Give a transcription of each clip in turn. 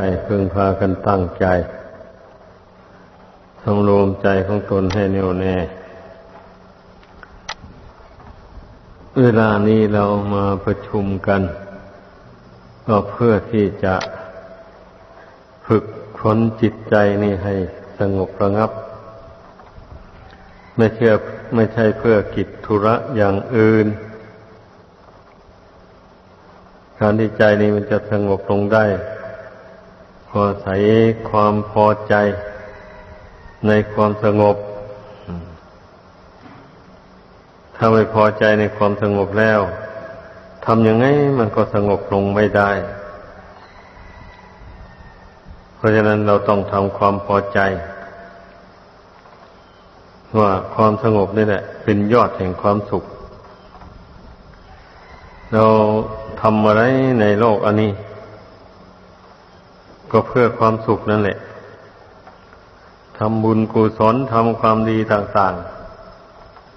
ไปพึงพากันตั้งใจสำรวมใจของตนให้แน่วแน่ เวลานี้เรามาประชุมกัน ก็เพื่อที่จะฝึกฝนจิตใจนี่ให้สงบระงับ ไม่เชื่อไม่ใช่เพื่อกิจธุระอย่างอื่นการที่ใจนี้มันจะสงบลงได้ พอใส่ความพอใจในความสงบ ถ้าไม่พอใจในความสงบแล้วทำยังไงมันก็สงบลงไม่ได้ เพราะฉะนั้นเราต้องทำความพอใจ ว่าความสงบนี่แหละ เป็นยอดแห่งความสุข เราทำอะไรในโลกอันนี้ ก็เพื่อความสุขนั่นแหละทำบุญกุศลทำความดีต่าง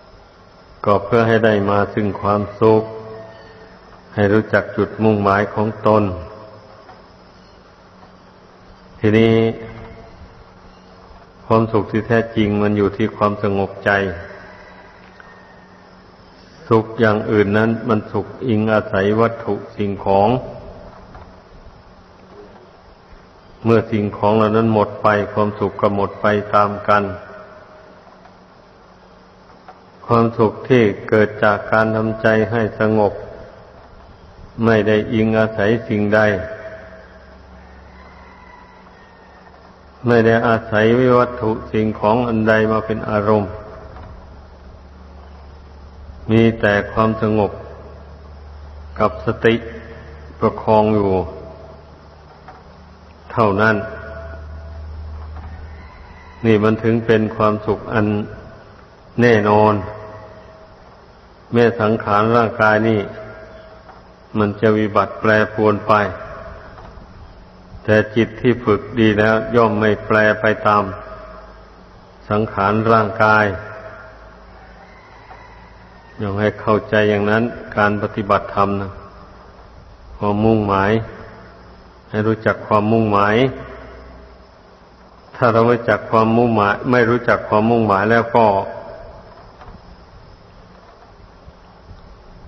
ๆ ก็เพื่อให้ได้มาซึ่งความสุข ให้รู้จักจุดมุ่งหมายของตน ทีนี้ความสุขที่แท้จริงมันอยู่ที่ความสงบใจ สุขอย่างอื่นนั้นมันสุขอิงอาศัยวัตถุสิ่งของ เมื่อสิ่งของเหล่านั้นหมดไปความสุขก็หมดไปตามกัน ความสุขที่เกิดจากการทำใจให้สงบ ไม่ได้อิงอาศัยสิ่งใด ไม่ได้อาศัยวิวัตถุสิ่งของอันใดมาเป็นอารมณ์ มีแต่ความสงบกับสติประคองอยู่ เท่านั้น นี่มันถึงเป็นความสุขอันแน่นอน แม่สังขารร่างกายนี่ มันจะวิบัติแปรปวนไป แต่จิตที่ฝึกดีแล้ว ย่อมไม่แปรไปตาม สังขารร่างกายย่อมให้เข้าใจอย่างนั้น การปฏิบัติธรรมนะความมุ่งหมาย ให้รู้จักความมุ่งหมาย ถ้าเราไม่จักความมุ่งหมาย ไม่รู้จักความมุ่งหมายแล้วก็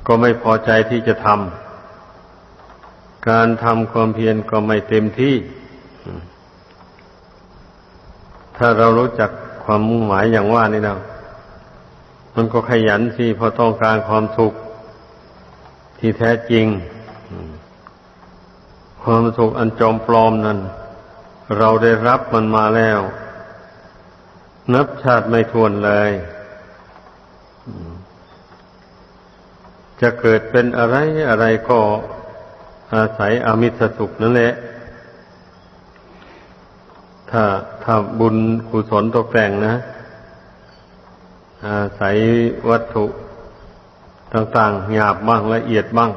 ก็ไม่พอใจที่จะทำการทำความเพียรก็ไม่เต็มที่ ถ้าเรารู้จักความมุ่งหมายอย่างว่านี่แล้วมันก็ขยันสิพราะต้องการความสุขที่แท้จริง ความสุขอันจอมปลอมนั้น เราได้รับมันมาแล้ว นับชาติไม่ทวนเลย จะเกิดเป็นอะไรอะไรก็อาศัยอมิสสุขนั่นแหละ ถ้าถ้าบุญกุศลตกแต่งนะ อาศัยวัตถุต่างๆหยาบบ้างละเอียดบ้าง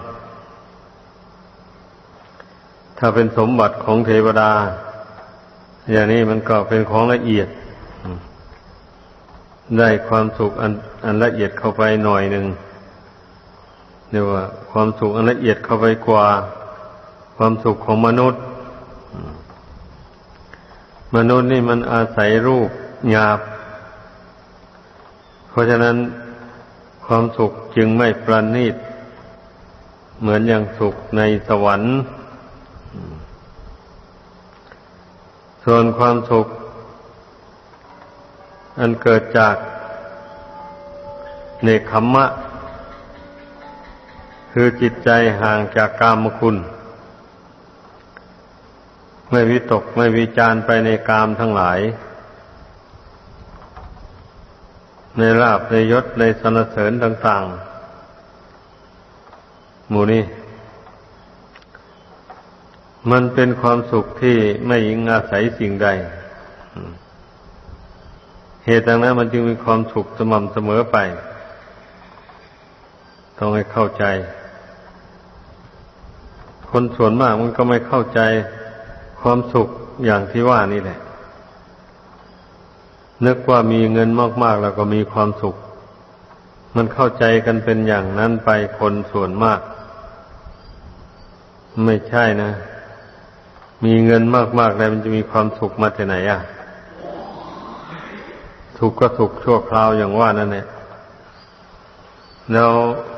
ถ้าเป็นสมบัติของเทวดา อย่างนี้มันก็เป็นของละเอียด ได้ความสุขอันอันละเอียดเข้าไปหน่อยหนึ่งเรียกว่า ความสุขอันละเอียดเข้าไปกว่า ความสุขของมนุษย์ มนุษย์นี่มันอาศัยรูปหยาบ เพราะฉะนั้นความสุขจึงไม่ประณีต เหมือนอย่างสุขในสวรรค์ ส่วนความสุข อันเกิดจากเนคขมมะ คือจิตใจห่างจากกามคุณ ไม่วิตกไม่วิจารไปในกามทั้งหลาย ในลาบในยศในสนเสริญต่าง ๆ หมู่นี้ มันเป็นความสุขที่ไม่ยิงอาศัยสิ่งใด เหตุดังนั้นมันจึงมีความสุขสม่ำเสมอไป ต้องให้เข้าใจ คนส่วนมากมันก็ไม่เข้าใจความสุขอย่างที่ว่านี่แหละ นึกว่ามีเงินมากๆแล้วก็มีความสุข มันเข้าใจกันเป็นอย่างนั้นไปคนส่วนมาก ไม่ใช่นะ มีเงินมากๆแล้วมันจะมีความสุขมาที่ไหนอะสุกข์ก็สุขชั่วคราวอย่างว่านั่นแหละแล้ว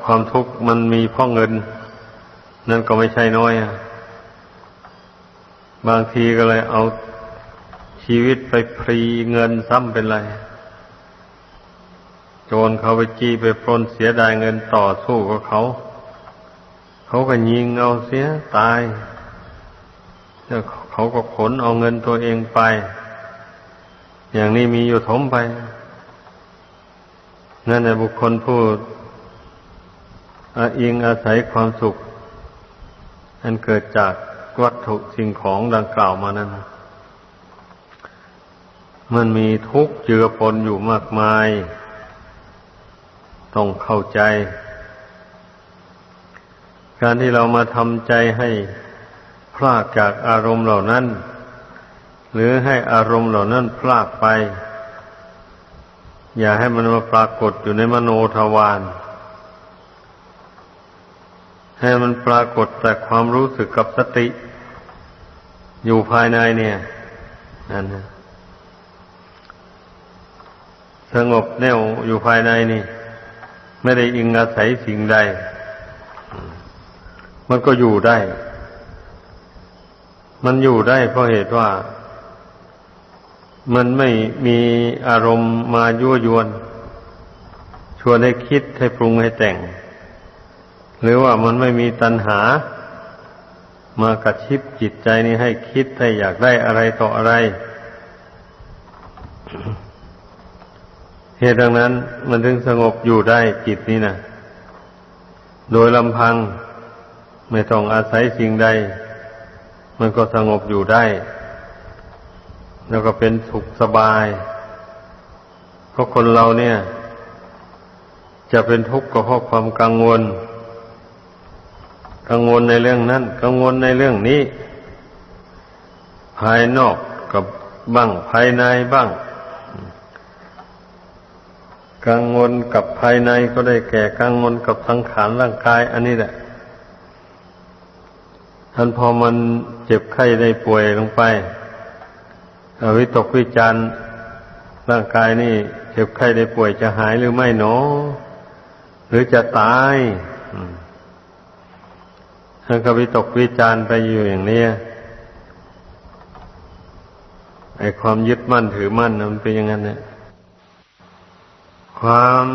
ความทุกข์มันมีเพราะเงิน นั่นก็ไม่ใช่น้อยอะบางทีก็เลยเอาชีวิตไปพรีเงินซ้ำเป็นไร โจรเขาไปจี้ไปปล้นเสียดายเงินต่อสู้กับเขา เขาก็ยิงเอาเสียตาย เขาก็ขนเอาเงินตัวเองไป อย่างนี้มีอยู่ถมไป นั่นแหละบุคคลผู้อิงอาศัยความสุข อันเกิดจากวัตถุสิ่งของดังกล่าวมานั้นมันมีทุกข์เจือปนอยู่มากมาย ต้องเข้าใจ การที่เรามาทำใจให้ พลากจากอารมณ์เหล่านั้น หรือให้อารมณ์เหล่านั้นพลากไป อย่าให้มันมาปรากฏอยู่ในมโนทวารให้มันปรากฏแต่ความรู้สึกกับสติ อยู่ภายในเนี่ยนั่นนะสงบแน่วอยู่ภายในนี่ ไม่ได้อิงอาศัยสิ่งใด มันก็อยู่ได้ มันอยู่ได้เพราะเหตุว่า มันไม่มีอารมณ์มายั่วยวน ชวนให้คิดให้ปรุงให้แต่ง หรือว่ามันไม่มีตัณหา มากระชิบจิตใจนี้ให้คิดให้อยากได้อะไรต่ออะไร เหตุดังนั้น มันถึงสงบอยู่ได้จิตนี้นะโดยลำพัง ไม่ต้องอาศัยสิ่งใด มันก็สงบอยู่ได้ แล้วก็เป็นสุขสบาย เพราะคนเราเนี่ย จะเป็นทุกข์ก็เพราะความกังวล กังวลในเรื่องนั้น กังวลในเรื่องนี้ ภายนอกกับบ้างภายในบ้าง กังวลกับภายในก็ได้แก่กังวลกับสังขารร่างกาย อันนี้แหละ ท่านพอมันเจ็บไข้ได้ป่วยลงไปอวิตกวิจารณ์ร่างกายนี่เจ็บไข้ได้ป่วยจะหายหรือไม่หนอ หรือจะตายท่านก็วิตกวิจารณ์ไปอยู่อย่างนี้ไอความยึดมั่นถือมั่นมันเป็นอย่างนั้นเนี่ยความ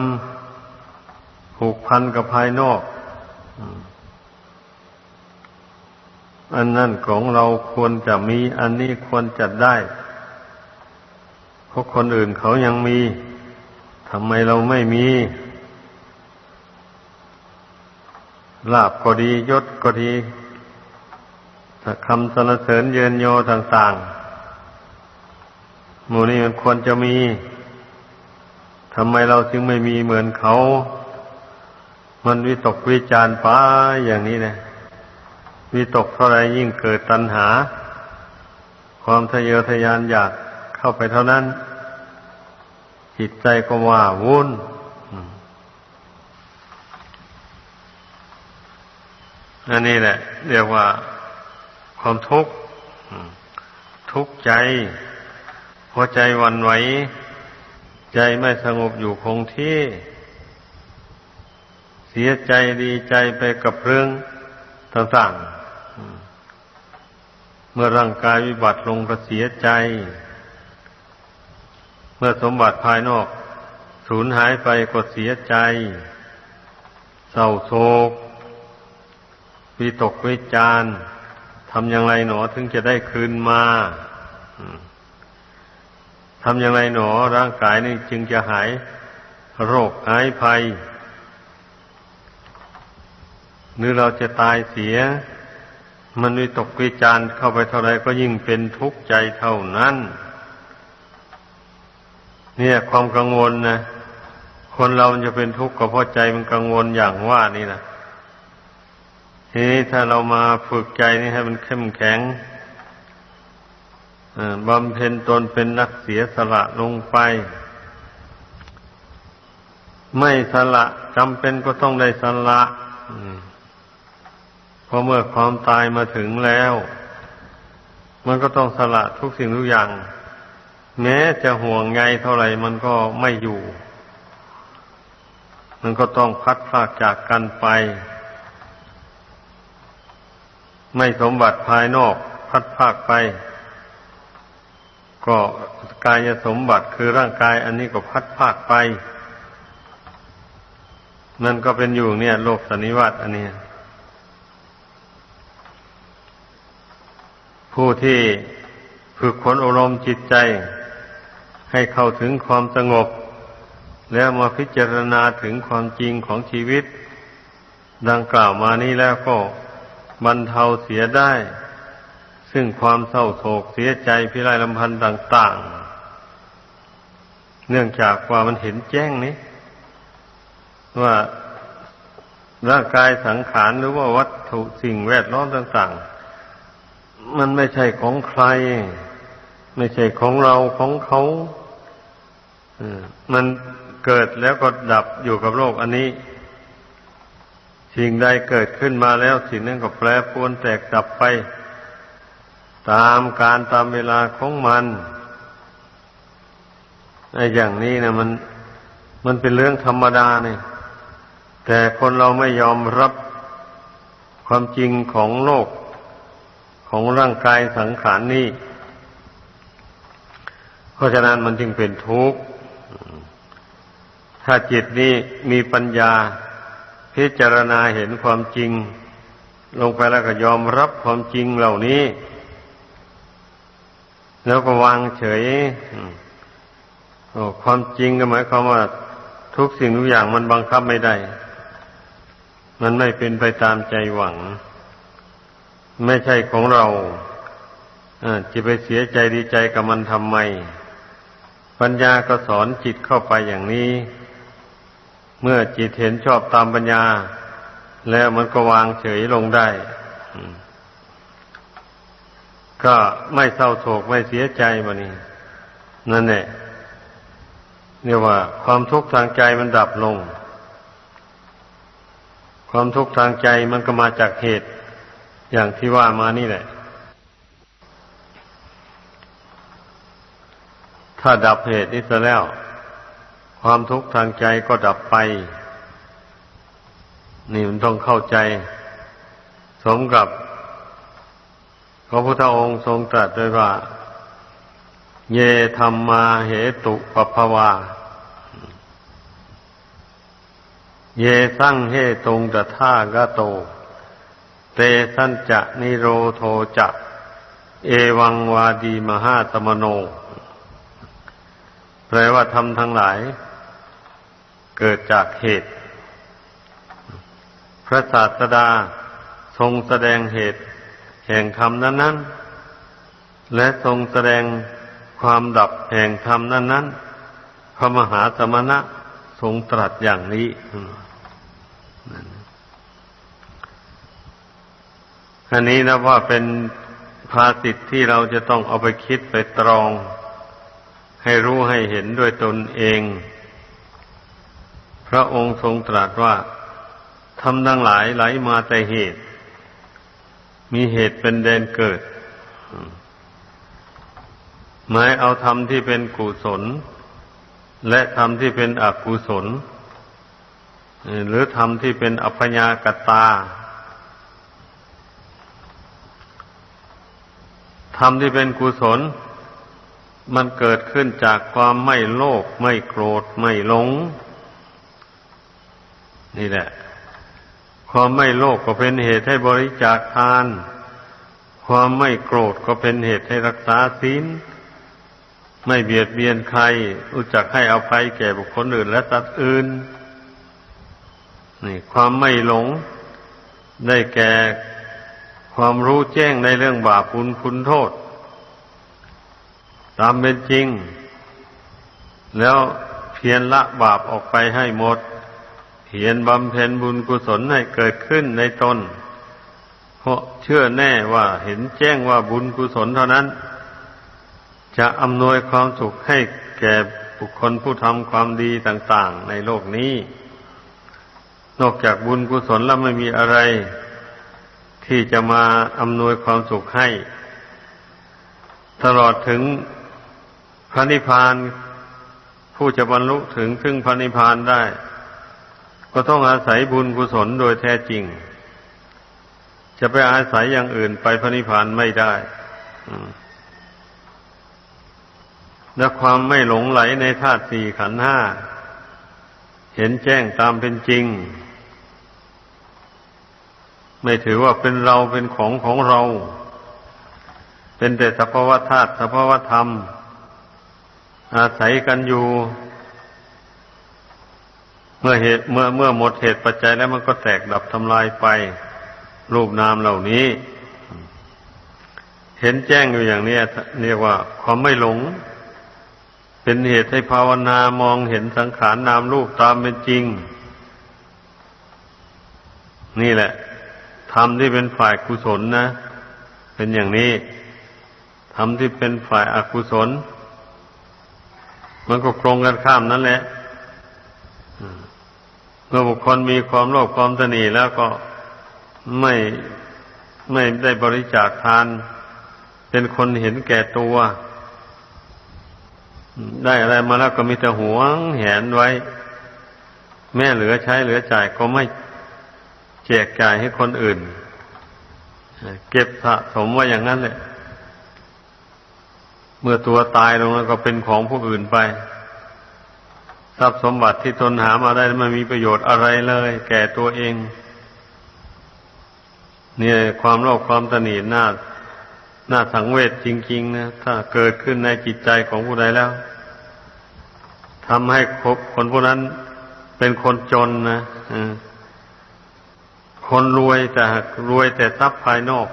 ผูกพันกับภายนอก อันนั่นของเราควรจะมี อันนี้ควรจะได้เพราะคนอื่นเขายังมีทำไมเราไม่มีลาบก็ดียศก็ดีคำสรรเสริญเยินโยต่างๆหมู่นี้มันควรจะมีทำไมเราจึงไม่มีเหมือนเขา มันวิตกวิจารไปอย่างนี้นะ วิตกเท่าไรยิ่งเกิดตัณหา ความทะเยอทะยานอยากเข้าไปเท่านั้น จิตใจก็ว่าวุ่นอันนี้แหละ เรียกว่าความทุกข์ทุกข์ใจหัวใจวันไหว ใจไม่สงบอยู่คงที่ เสียใจดีใจไปกับเรื่องต่างๆ เมื่อร่างกายวิบัติลงก็เสียใจ เมื่อสมบัติภายนอกสูญหายไปก็เสียใจ เศร้าโศกวิตกวิจารทำอย่างไรหนอถึงจะได้คืนมาทำอย่างไรหนอร่างกายนี่จึงจะหาย โรคหายภัยหรือเราจะตายเสีย มันวิตกวิจารเข้าไปเท่าไรก็ยิ่งเป็นทุกข์ใจเท่านั้น เนี่ย ความกังวลนะคนเราจะเป็นทุกข์ก็เพราะใจมันกังวลอย่างว่านี่นะทีนี้ถ้าเรามาฝึกใจนี่ให้มันเข้มแข็งบำเพ็ญตนเป็นนักเสียสละลงไป ไม่สละจำเป็นก็ต้องได้สละเพ ราะเมื่อความตายมาถึงแล้ว มันก็ต้องสละทุกสิ่งทุกอย่าง แม้จะห่วงใยเท่าไหร่มันก็ไม่อยู่ มันก็ต้องพัดพากจากกันไป ไม่สมบัติภายนอกพัดพากไป ก็กายสมบัติคือร่างกายอันนี้ก็พัดพากไปมันก็เป็นอยู่เนี่ย โลกสันนิวัตอันเนี้ย ผู้ที่ฝึกฝนอารมณ์จิตใจ ให้เข้าถึงความสงบ แล้วมาพิจารณาถึงความจริงของชีวิต ดังกล่าวมานี้แล้วก็บรรเทาเสียได้ ซึ่งความเศร้าโศกเสียใจพิไรลำพันธ์ต่าง ๆ เนื่องจากว่ามันเห็นแจ้งนี้ ว่าร่างกายสังขารหรือว่าวัตถุสิ่งแวดล้อมต่าง ๆ มันไม่ใช่ของใคร ไม่ใช่ของเราของเขามันเกิดแล้วก็ดับอยู่กับโลกอันนี้ สิ่งใดเกิดขึ้นมาแล้วสิ่งนั้นก็แปรปรวนแตกดับไป ตามการตามเวลาของมันไอ้อย่างนี้นะมัน มันเป็นเรื่องธรรมดาเนี่ยแต่คนเราไม่ยอมรับความจริงของโลก ของร่างกายสังขารนนี้เพราะฉะนั้นมันจึงเป็นทุกข์ ถ้าจิตนี้มีปัญญาพิจารณาเห็นความจริง ลงไปแล้วก็ยอมรับความจริงเหล่านี้ แล้วก็วางเฉยความจริงก็หมายความว่า ทุกสิ่งทุกอย่างมันบังคับไม่ได้ มันไม่เป็นไปตามใจหวัง ไม่ใช่ของเราจะไปเสียใจดีใจกับมันทำไม ปัญญาก็สอนจิตเข้าไปอย่างนี้ เมื่อจิตเห็นชอบตามปัญญา แล้วมันก็วางเฉยลงได้ ก็ไม่เศร้าโศกไม่เสียใจมานี่นั่นแหละเรียกว่า ความทุกข์ทางใจมันดับลง ความทุกข์ทางใจมันก็มาจากเหตุ อย่างที่ว่ามานี่แหละ ถ้าดับเหตุนี้ซะแล้ว ความทุกข์ทางใจก็ดับไป นี่มันต้องเข้าใจ สมกับพระพุทธองค์ทรงตรัสไว้ว่า เยธรรมมาเหตุปภาวาเยสังเฮตงตถากโต เตสันจะนิโรโทจะเอวังวาดีมหาสมโน แปลว่าทำทั้งหลาย เกิดจากเหตุ พระศาสดาทรงแสดงเหตุ แห่งธรรมนั้น ๆ และทรงแสดงความดับแห่งธรรมนั้น ๆ พระมหาสมณะทรงตรัสอย่างนี้ อันนี้นะว่าเป็นภาสิทธิ์ที่เราจะต้องเอาไปคิดไปตรอง ให้รู้ให้เห็นด้วยตนเอง พระองค์ทรงตรัสว่าทำดังหลายไหลมาแต่เหตุ มีเหตุเป็นแดนเกิด หมายเอาธรรมที่เป็นกุศล และธรรมที่เป็นอกุศล หรือธรรมที่เป็นอัพยากตา ธรรมที่เป็นกุศล มันเกิดขึ้นจากความไม่โลภไม่โกรธไม่หลง นี่แหละ ความไม่โลภกก็เป็นเหตุให้บริจาคทาน ความไม่โกรธก็เป็นเหตุให้รักษาศีลไม่เบียดเบียนใคร รู้จักให้อภัยแก่บุคคลอื่นและสัตว์อื่น นี่ ความไม่หลง ได้แก่ ความรู้แจ้งในเรื่องบาปคุณคุณโทษ ตามเป็นจริง แล้วเพียรละบาปออกไปให้หมด เพียรบำเพ็ญบุญกุศลให้เกิดขึ้นในตนเพราะเชื่อแน่ว่าเห็นแจ้งว่าบุญกุศลเท่านั้น จะอำนวยความสุขให้แก่บุคคลผู้ทำความดีต่าง ๆ ในโลกนี้ นอกจากบุญกุศลแล้วไม่มีอะไร ที่จะมาอำนวยความสุขให้ ตลอดถึงพระนิพพาน ผู้จะบรรลุถึงซึ่งพระนิพพานได้ ก็ต้องอาศัยบุญกุศลโดยแท้จริง จะไปอาศัยอย่างอื่นไปพระนิพพานไม่ได้และความไม่หลงไหลในธาตุสี่ขันธ์ห้า เห็นแจ้งตามเป็นจริง ไม่ถือว่าเป็นเราเป็นของของเรา เป็นแต่สภาวธาตุสภาวธรรม อาศัยกันอยู่ เมื่อเหตุเมื่อเมื่อหมดเหตุปัจจัยแล้วมันก็แตกดับทำลายไป รูปนามเหล่านี้ เห็นแจ้งอยู่อย่างนี้เรียกว่าความไม่หลง เป็นเหตุให้ภาวนามองเห็นสังขารนามรูปตามเป็นจริง นี่แหละ ธรรมที่เป็นฝ่ายกุศลนะ เป็นอย่างนี้ธรรมที่เป็นฝ่ายอกุศล มันก็ตรงกันข้ามนั่นแหละเมื่อบุคคลมีความโลภความตนีแล้วก็ไม่ไม่ได้บริจาคทาน เป็นคนเห็นแก่ตัว ได้อะไรมาแล้วก็มีแต่หวงแหนไว้ แม่เหลือใช้เหลือจ่ายก็ไม่ แจกจ่ายให้คนอื่น เก็บสะสมไว้อย่างนั้นแหละ เมื่อตัวตายลงแล้วก็เป็นของผู้อื่นไป ทรัพย์สมบัติที่ตนหามาได้ไม่มีประโยชน์อะไรเลย แก่ตัวเอง เนี่ยความโลภความตนีน่าน่าสังเวชจริง ๆ นะ ถ้าเกิดขึ้นในจิตใจของผู้ใดแล้วทำให้คนผู้นั้นเป็นคนจนนะอืม คนรวยแต่รวยแต่ทรัพย์ภายนอก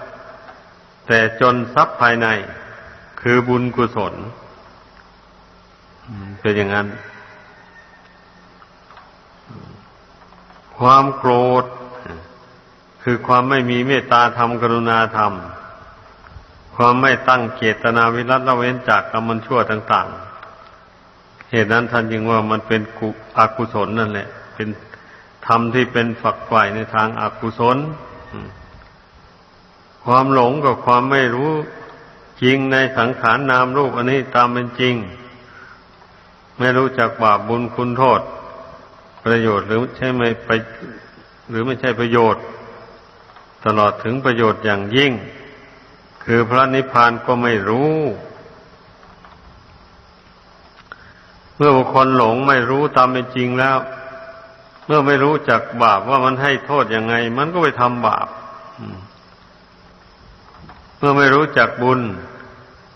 แต่จนทรัพย์ภายใน คือบุญกุศลเป็นอย่างนั้น ความโกรธ คือความไม่มีเมตตาธรรมกรุณาธรรม ความไม่ตั้งเจตนาวิรัตละเว้นจากกรรมชั่วต่าง ๆ เหตุนั้นท่านจึงว่ามันเป็นกุอกุศลนั่นแหละ เป็น ธรรมที่เป็นฝักใฝ่ในทางอากุศล ความหลงกับความไม่รู้จริงในสังขารนามรูปอันนี้ตามเป็นจริง ไม่รู้จักบาปบุญคุณโทษ ประโยชน์หรือใช่ไม่ไป หรือไม่ใช่ประโยชน์ ตลอดถึงประโยชน์อย่างยิ่ง คือพระนิพพานก็ไม่รู้ เมื่อบุคคลหลงไม่รู้ตามเป็นจริงแล้ว มื่อไม่รู้จักบาปว่ามันให้โทษยังไง มันก็ไปทำบาปเมื่อไม่รู้จักบุญ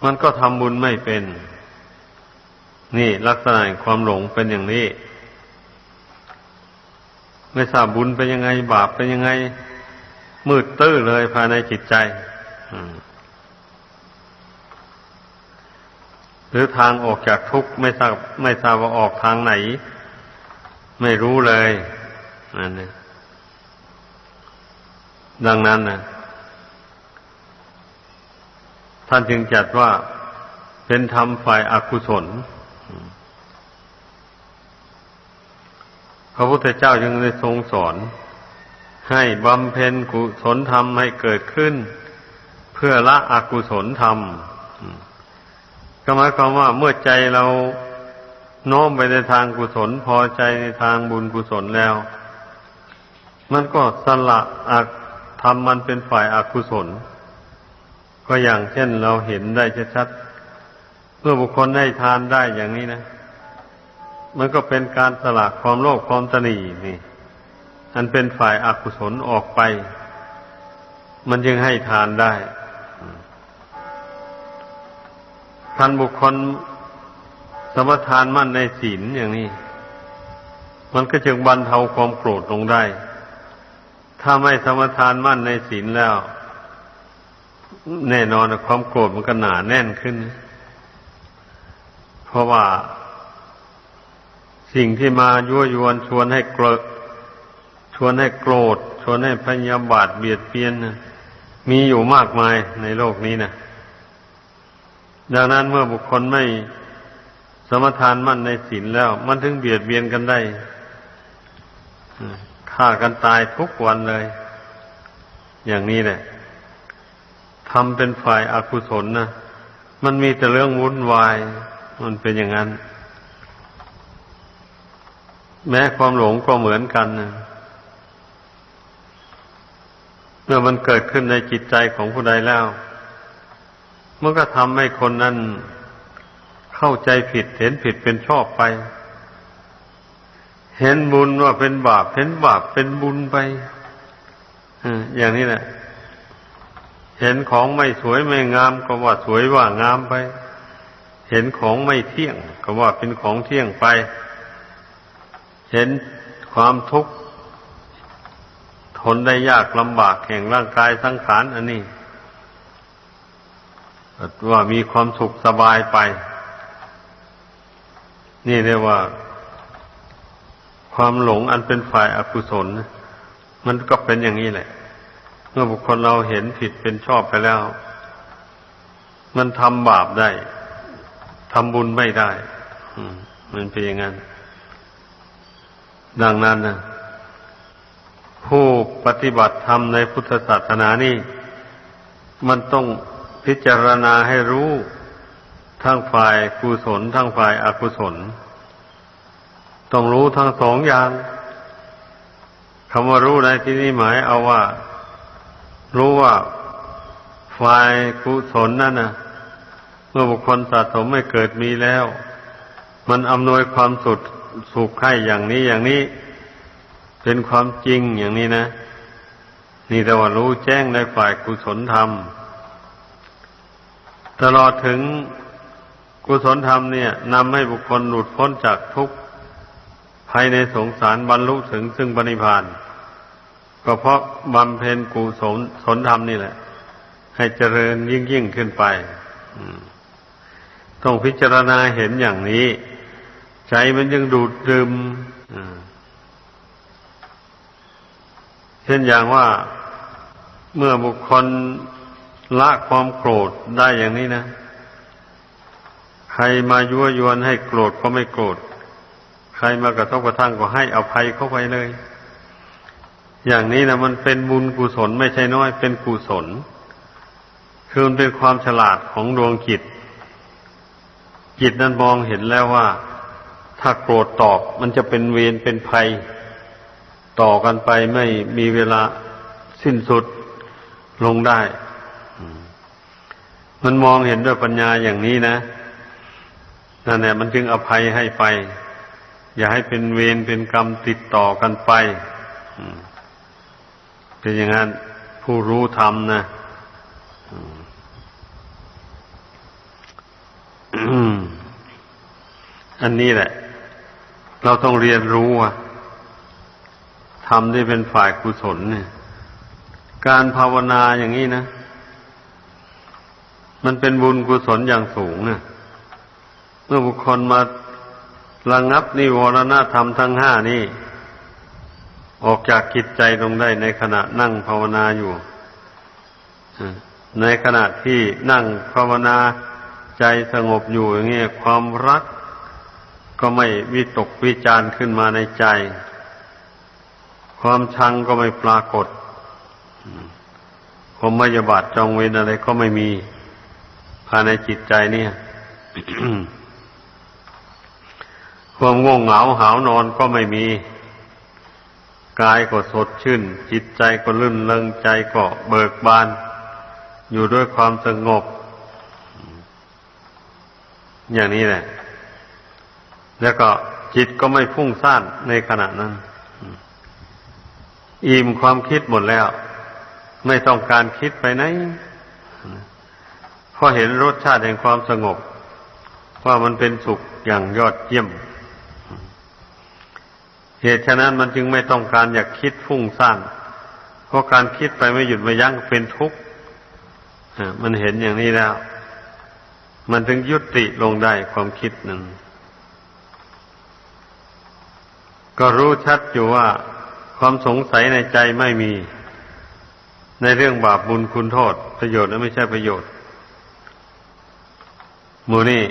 มันก็ทำบุญไม่เป็น นี่ลักษณะความหลงเป็นอย่างนี้ ไม่ทราบบุญเป็นยังไง บาปเป็นยังไง มืดตื้อเลยภายในจิตใจหรือทางออกจากทุกข์ไม่ทราบไม่ทราบว่าออกทางไหน ไม่รู้เลยนั่นนะดังนั้นนะท่านจึงจัดว่าเป็นธรรมฝ่ายอากุศล พระพุทธเจ้าจึงได้ทรงสอน ให้บำเพ็ญกุศลธรรมให้เกิดขึ้น เพื่อละอกุศลธรรมก็หมายความว่าเมื่อใจเรา โน้มไปในทางกุศลพอใจในทางบุญกุศลแล้ว มันก็สละอักทำมันเป็นฝ่ายอากุศล ก็อย่างเช่นเราเห็นได้ชัดๆเมื่อบุคคลได้ทานได้อย่างนี้นะ มันก็เป็นการสละความโลภความตนีนี่ อันเป็นฝ่ายอากุศลออกไป มันจึงให้ทานได้ท่านบุคคล สมทานมั่นในศีลอย่างนี้ มันก็จึงบรรเทาความโกรธลงได้ ถ้าไม่สมทานมั่นในศีลแล้ว แน่นอนความโกรธมันก็หนาแน่นขึ้น เพราะว่าสิ่งที่มายั่วยวนชวนให้โกรธชวนให้โกรธ ชวนให้พยาบาทเบียดเบียนนะมีอยู่มากมายในโลกนี้นะดังนั้นเมื่อบุคคลไม่ สมทานมั่นในศีลแล้ว มันถึงเบียดเบียนกันได้ฆ่ากันตายทุกวันเลย อย่างนี้แหละทำเป็นฝ่ายอากุศลนะมันมีแต่เรื่องวุ่นวาย มันเป็นอย่างนั้น แม้ความหลงก็เหมือนกันนะเมื่อมันเกิดขึ้นในจิตใจของผู้ใดแล้วมันก็ทำให้คนนั้น เข้าใจผิดเห็นผิดเป็นชอบไป เห็นบุญว่าเป็นบาป เห็นบาปเป็นบุญไปอ่าอย่างนี้แหละเห็นของไม่สวยไม่งามก็ว่าสวยว่างามไป เห็นของไม่เที่ยง ก็ว่าเป็นของเที่ยงไป เห็นความทุกข์ทนได้ยากลำบากแห่งร่างกายสังขารอันนี้ว่ามีความสุขสบายไป นี่เรียกว่า ความหลงอันเป็นฝ่ายอากุศล มันก็เป็นอย่างนี้แหละ เมื่อบุคคลเราเห็นผิดเป็นชอบไปแล้ว มันทำบาปได้ทำบุญไม่ได้มันเป็นอย่างนั้น ดังนั้นนะผู้ปฏิบัติธรรมในพุทธศาสนานี่ มันต้องพิจารณาให้รู้ ทั้งฝ่ายกุศล ทั้งฝ่ายอกุศล ต้องรู้ทั้งสองอย่างคำว่ารู้ในที่นี้หมายเอาว่า รู้ว่าฝ่ายกุศลนั่นนะเมื่อบุคคลสะสมไม่เกิดมีแล้ว มันอำนวยความสุขสุขให้อย่างนี้อย่างนี้ เป็นความจริงอย่างนี้นะ นี่แต่ว่ารู้แจ้งในฝ่ายกุศลธรรม ตลอดถึง กุศลธรรมเนี่ยนำให้บุคคลหลุดพ้นจากทุกข์ภายในสงสารบรรลุถึงซึ่งปณิพานก็เพราะบำเพ็ญกุศลสนธรรมนี่แหละ ให้เจริญยิ่งยิ่งขึ้นไปต้องพิจารณาเห็นอย่างนี้ ใจมันยังดูดดื่มเช่นอย่างว่าเมื่อบุคคลละความโกรธได้อย่างนี้นะ ใครมายั่วยวนให้โกรธก็ไม่โกรธ ใครมากระทบกระทั่งก็ให้อภัยเข้าไปเลย อย่างนี้นะมันเป็นบุญกุศลไม่ใช่น้อย เป็นกุศล คือมันเป็นความฉลาดของดวงจิต จิตนั้นมองเห็นแล้วว่า ถ้าโกรธตอบมันจะเป็นเวรเป็นภัย ต่อกันไปไม่มีเวลาสิ้นสุดลงได้ มันมองเห็นด้วยปัญญาอย่างนี้นะ นั่นแหละมันจึงอภัยให้ไป อย่าให้เป็นเวรเป็นกรรมติดต่อกันไปเป็นอย่างนั้นผู้รู้ธรรมนะอันนี้แหละ เราต้องเรียนรู้ว่าทำได้เป็นฝ่ายกุศลเนี่ย การภาวนาอย่างนี้นะ มันเป็นบุญกุศลอย่างสูงนะ เมื่อบุคคลมาระงับนิวรณธรรมทั้งห้านี่ออกจากกิจใจลงได้ในขณะนั่งภาวนาอยู่ ในขณะที่นั่งภาวนาใจสงบอยู่อย่างนี้ความรักก็ไม่วิตกวิจารขึ้นมาในใจ ความชังก็ไม่ปรากฏความไม่ยบาดจองเวรอะไรก็ไม่มีภายในจิตใจเนี่ย ความง่วงเหงาหาวนอนก็ไม่มี กายก็สดชื่น จิตใจก็ลื่นเริงใจก็เบิกบาน อยู่ด้วยความสงบ อย่างนี้แหละ แล้วก็จิตก็ไม่ฟุ้งซ่านในขณะนั้น อิ่มความคิดหมดแล้ว ไม่ต้องการคิดไปไหนเพราะเห็นรสชาติแห่งความสงบ ว่ามันเป็นสุขอย่างยอดเยี่ยม เหตุฉะนั้นมันจึงไม่ต้องการอยากคิดฟุ้งซ่านเพราะการคิดไปไม่หยุดไม่ยั้งเป็นทุกข์มันเห็นอย่างนี้แล้ว มันถึงยุติลงได้ความคิดนั้นก็รู้ชัดอยู่ว่าความสงสัยในใจไม่มี ในเรื่องบาปบุญคุณโทษ ประโยชน์และไม่ใช่ประโยชน์มูนี่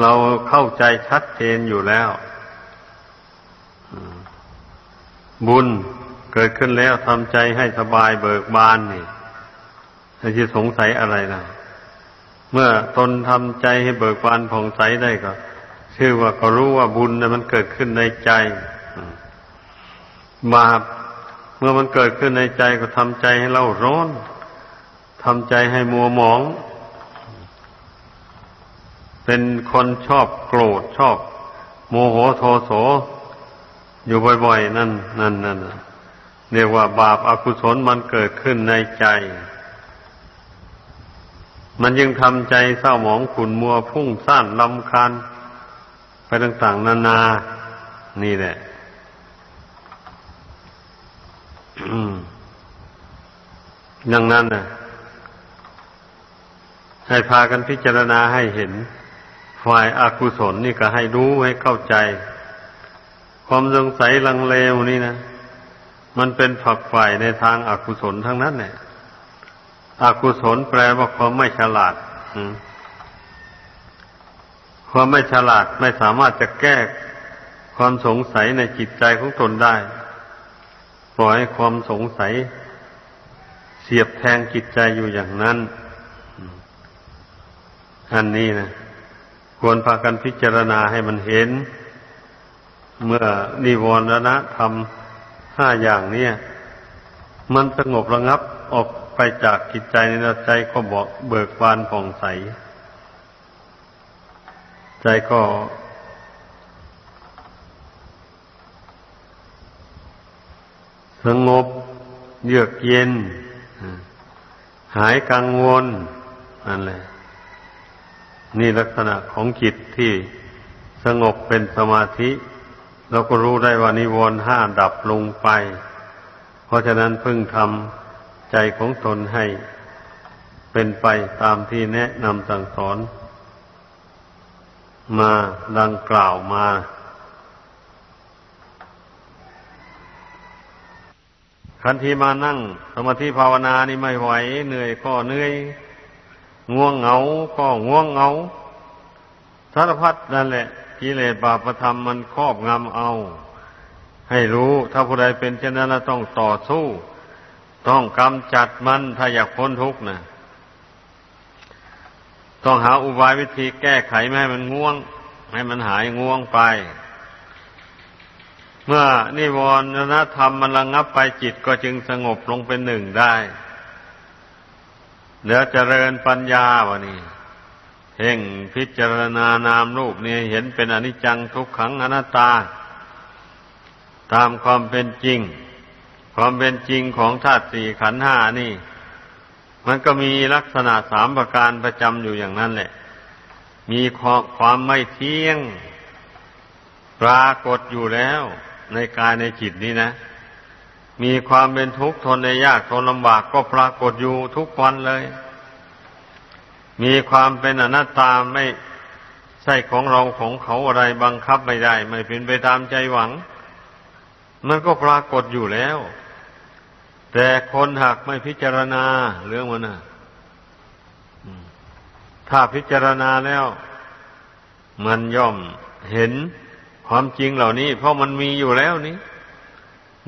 เราเข้าใจชัดเจนอยู่แล้ว บุญเกิดขึ้นแล้วทำใจให้สบายเบิกบานนี่จะสงสัยอะไรนะเมื่อตนทำใจให้เบิกบานผ่องใสได้ก็ ชื่อว่าก็รู้ว่าบุญนะมันเกิดขึ้นในใจบาปเมื่อมันเกิดขึ้นในใจก็ทำใจให้เราร้อนทำใจให้มัวหมอง เป็นคนชอบโกรธชอบ โมโหโทโส อยู่บ่อยๆ นั่นนั่นนั่นเรียกว่าบาปอากุศลมันเกิดขึ้นในใจ มันยังทำใจเศร้าหมองขุนมัวพุ่งซ่านลำคาญไปต่างๆ นานา นี่แหละดังนั้นนะให้พากันพิจารณาให้เห็น ฝ่ายอากุศลนี่ก็ให้รู้ให้เข้าใจ ความสงสัยลังเลวนี่นะ มันเป็นฝักใฝ่ในทางอากุศลทั้งนั้นเนี่ยอกุศลแปลว่าความไม่ฉลาดความไม่ฉลาดไม่สามารถจะแก้ความสงสัยในจิตใจของตนได้ ปล่อยความสงสัย เสียบแทงจิตใจอยู่อย่างนั้นอันนี้นะควรพากันพิจารณาให้มันเห็น เมื่อนิวรณธรรมห้าอย่างเนี้ยมันสงบระงับออกไปจากจิตใจในใจก็บอกเบิกบานผ่องใส ใจก็สงบเยือกเย็น หายกังวลนั่นแหละนี่ลักษณะของจิตที่สงบเป็นสมาธิ เราก็รู้ได้ว่านิวรณ์ห้าดับลงไป เพราะฉะนั้นพึ่งทำใจของตนให้เป็นไปตามที่แนะนำสั่งสอน มาดังกล่าวมา คันทีมานั่ง สมาธิภาวนานี่ไม่ไหว เหนื่อยก็เหนื่อย ง่วงเหงา ก็ง่วงเหงาสารพัดนั่นแหละ กิเลสบาปธรรมมันครอบงำเอา ให้รู้ถ้าผู้ใดเป็นเช่นนั้นต้องต่อสู้ ต้องกำจัดมันถ้าอยากพ้นทุกข์นะต้องหาอุบายวิธีแก้ไขไม่ให้มันง่วง ให้มันหายง่วงไป เมื่อนิวรณธรรมมันระงงับไปจิตก็จึงสงบลงเป็นหนึ่งได้ เดี๋ยวเจริญปัญญาวะนี่ เพ่งพิจารณานามรูปนี่เห็นเป็นอนิจจังทุกขังอนัตตา ตามความเป็นจริง ความเป็นจริงของธาตุสี่ขันห้านี่ มันก็มีลักษณะสามประการประจำอยู่อย่างนั้นแหละ มีความไม่เที่ยง ปรากฏอยู่แล้วในกายในจิตนี้นะ มีความเป็นทุกข์ทนในยากทนลำบากก็ปรากฏอยู่ทุกวันเลย มีความเป็นอนัตตาไม่ใช่ของเราของเขาอะไรบังคับไม่ได้ ไม่เป็นไปตามใจหวัง มันก็ปรากฏอยู่แล้ว แต่คนหากไม่พิจารณาเรื่องมันนะถ้าพิจารณาแล้ว มันย่อมเห็นความจริงเหล่านี้ เพราะมันมีอยู่แล้วนี้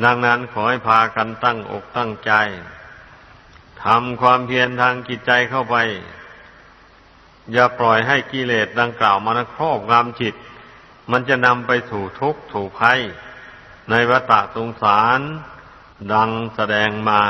ดังนั้นขอให้พากันตั้งอกตั้งใจทำความเพียรทางจิตใจเข้าไป อย่าปล่อยให้กิเลสดังกล่าวมานครอบงำจิต มันจะนำไปสู่ทุกข์ถูกภัยในวัฏสงสาร ดังแสดงมา